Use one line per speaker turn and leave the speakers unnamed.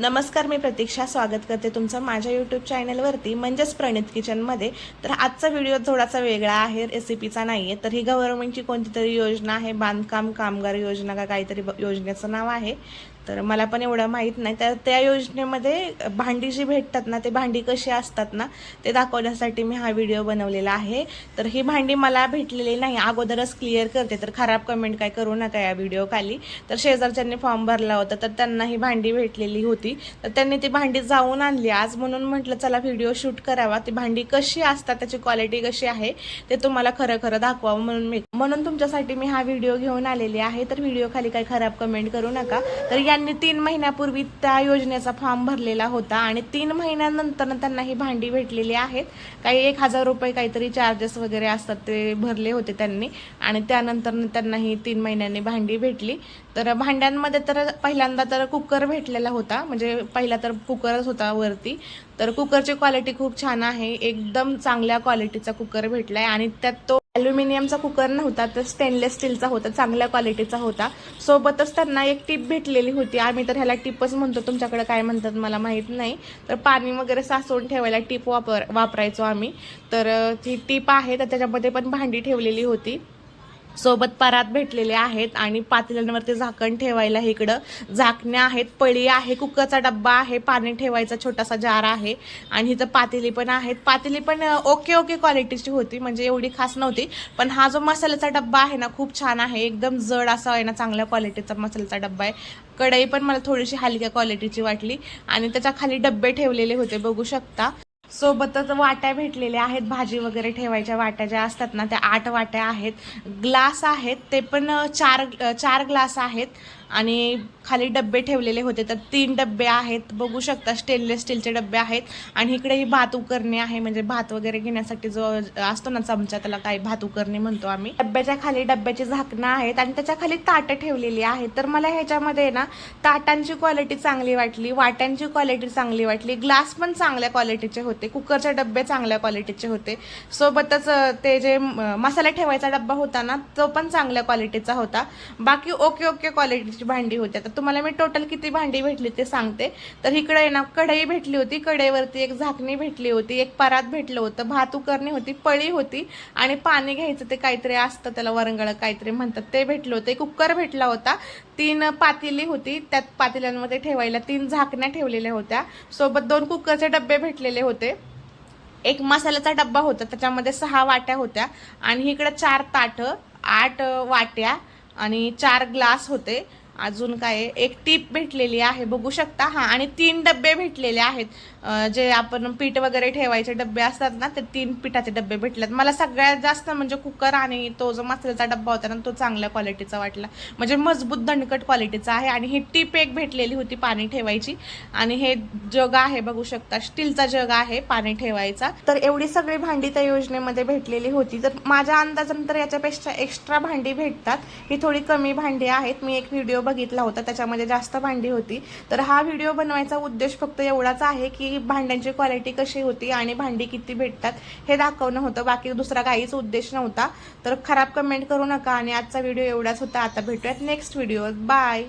नमस्कार मी प्रतीक्षा स्वागत करते तुमचं माझ्या यूट्यूब चॅनलवरती म्हणजेच प्रणित किचनमध्ये तर आजचा व्हिडिओ थोडासा वेगळा आहे रेसिपीचा नाही आहे तर ही गव्हर्नमेंटची कोणती तरी योजना आहे बांधकाम कामगार योजना का काहीतरी योजनेचं नाव आहे. तर मला पण एवढं माहीत नाही. तर त्या योजनेमध्ये भांडी जी भेटतात ना ते भांडी कशी असतात ना ते दाखवण्यासाठी मी हा व्हिडिओ बनवलेला आहे. तर ही भांडी मला भेटलेली नाही अगोदरच क्लिअर करते. तर खराब कमेंट काय करू नका या व्हिडिओ खाली तर शेजारच्यांनी फॉर्म भरला होता तर त्यांना ही भांडी भेटलेली होती. तर त्यांनी ती भांडी जाऊन आणली. आज म्हणून म्हटलं चला व्हिडिओ शूट करावा. ती भांडी कशी असतात त्याची क्वालिटी कशी आहे ते तुम्हाला खरं खरं दाखवावं म्हणून मी म्हणून तुमच्यासाठी मी हा व्हिडिओ घेऊन आलेली आहे. तर व्हिडिओ खाली काही खराब कमेंट करू नका. तर यांनी तीन महिन्यापूर्वी त्या योजनेचा फॉर्म भरलेला होता आणि तीन महिन्यानंतर त्यांना ही भांडी भेटलेली आहेत. काही एक हजार रुपये काहीतरी चार्जेस वगैरे असतात ते भरले होते त्यांनी आणि त्यानंतर त्यांना ही तीन महिन्यांनी भांडी भेटली. तर भांड्यांमध्ये तर पहिल्यांदा तर कुकर भेटलेला होता. म्हणजे पहिला तर कुकरच होता वरती. तर कुकरची क्वालिटी खूप छान आहे. एकदम चांगल्या क्वालिटीचा कुकर भेटला आहे आणि त्यात तो ॲल्युमिनियमचा कुकर नव्हता तर स्टेनलेस स्टीलचा होता चांगल्या क्वालिटीचा होता. सोबतच त्यांना एक टीप भेटलेली होती. आम्ही तर ह्याला टिपच म्हणतो. तुमच्याकडे काय म्हणतात मला माहीत नाही. तर पाणी वगैरे साचवून ठेवायला टीप वापर वापरायचो आम्ही. तर ती टीप आहे तर त्याच्यामध्ये पण भांडी ठेवलेली होती. सोबत परात भेटलेले आहेत आणि पातेल्यांवरती झाकण ठेवायला इकडं. झाकण्या आहेत पळी आहे कुकरचा डब्बा आहे पाणी ठेवायचा छोटासा जार आहे. आणि इथं पातेली पण आहेत. पातेली पण ओके ओके क्वालिटीची होती म्हणजे एवढी खास नव्हती. पण हा जो मसाल्याचा डब्बा आहे ना खूप छान आहे. एकदम जड असा आहे ना चांगल्या क्वालिटीचा मसाल्याचा डब्बा आहे. कढई पण मला थोडीशी हलक्या क्वालिटीची वाटली. आणि त्याच्याखाली डब्बे ठेवलेले होते बघू शकता. सोबतच वाट्या भेटलेल्या आहेत भाजी वगैरे ठेवायच्या वाट्या ज्या असतात ना त्या आठ वाट्या आहेत. ग्लास आहेत ते पण चार चार ग्लास आहेत. आणि खाली डब्बे ठेवलेले होते तर तीन डब्बे आहेत. बघू शकता स्टेनलेस स्टीलचे डब्बे आहेत. आणि इकडे ही भात उकरणे आहे म्हणजे भात वगैरे घेण्यासाठी जो असतो ना चमचा त्याला काही भात उकरणे म्हणतो आम्ही. डब्याच्या खाली डब्याची झाकणं आहेत आणि त्याच्याखाली ताटं ठेवलेली आहेत तर मला ह्याच्यामध्ये ना ताटांची क्वालिटी चांगली वाटली वाट्यांची क्वालिटी चांगली वाटली ग्लास पण चांगल्या क्वालिटीचे होते कुकरचे डब्बे चांगल्या क्वालिटीचे होते. सोबतच ते जे मसाला ठेवायचा डब्बा होता ना तो पण चांगल्या क्वालिटीचा होता. बाकी ओके ओके क्वालिटी क्वालिटीची भांडी होती आता तुम्हाला मी टोटल किती भांडी भेटली ते सांगते. तर इकडे ना कढई भेटली होती कढईवरती एक झाकणी भेटली होती एक परात भेटलं होतं भात उकरणी होती पळी होती आणि पाणी घ्यायचं ते काहीतरी असतं त्याला वरंगळ काहीतरी म्हणतात ते भेटलं होतं. एक कुकर भेटला होता तीन पातेली होती त्यात पातेल्यांमध्ये ठेवायला तीन झाकण्या ठेवलेल्या होत्या. सोबत दोन कुकरचे डब्बे भेटलेले होते. एक मसाल्याचा डब्बा होता त्याच्यामध्ये सहा वाट्या होत्या आणि इकडे चार ताटं आठ वाट्या आणि चार ग्लास होते. अजून काय आहे? एक टीप भेटलेली आहे बघू शकता. हा आणि तीन डब्बे भेटलेले आहेत. जे आपण पीठ वगैरे ठेवायचे डब्बे असतात ना ते तीन पिठाचे डब्बे भेटलेत. मला सगळ्यात जास्त म्हणजे कुकर आणि तो जो मसाल्याचा डब्बा होता ना तो चांगल्या क्वालिटीचा वाटला. म्हणजे मजबूत दणकट क्वालिटीचा आहे. आणि ही टीप एक भेटलेली होती पाणी ठेवायची. आणि हे जग आहे बघू शकता. स्टीलचा जग आहे पाणी ठेवायचा. तर एवढी सगळी भांडी त्या योजनेमध्ये भेटलेली होती. तर माझ्या अंदाजानंतर याच्यापेक्षा एक्स्ट्रा भांडी भेटतात. ही थोडी कमी भांडी आहेत. मी एक व्हिडिओ बघितला होता त्याच्यामध्ये जास्त भांडी होती. तर हा व्हिडिओ बनवायचा उद्देश फक्त एवढाच आहे की भांड्यांची क्वालिटी कशी होती आणि भांडी किती भेटतात हे दाखवणं होतं. बाकी दुसरा काहीच उद्देश नव्हता. तर खराब कमेंट करू नका आणि आजचा व्हिडिओ एवढाच होता. आता भेटूयात नेक्स्ट व्हिडिओ बाय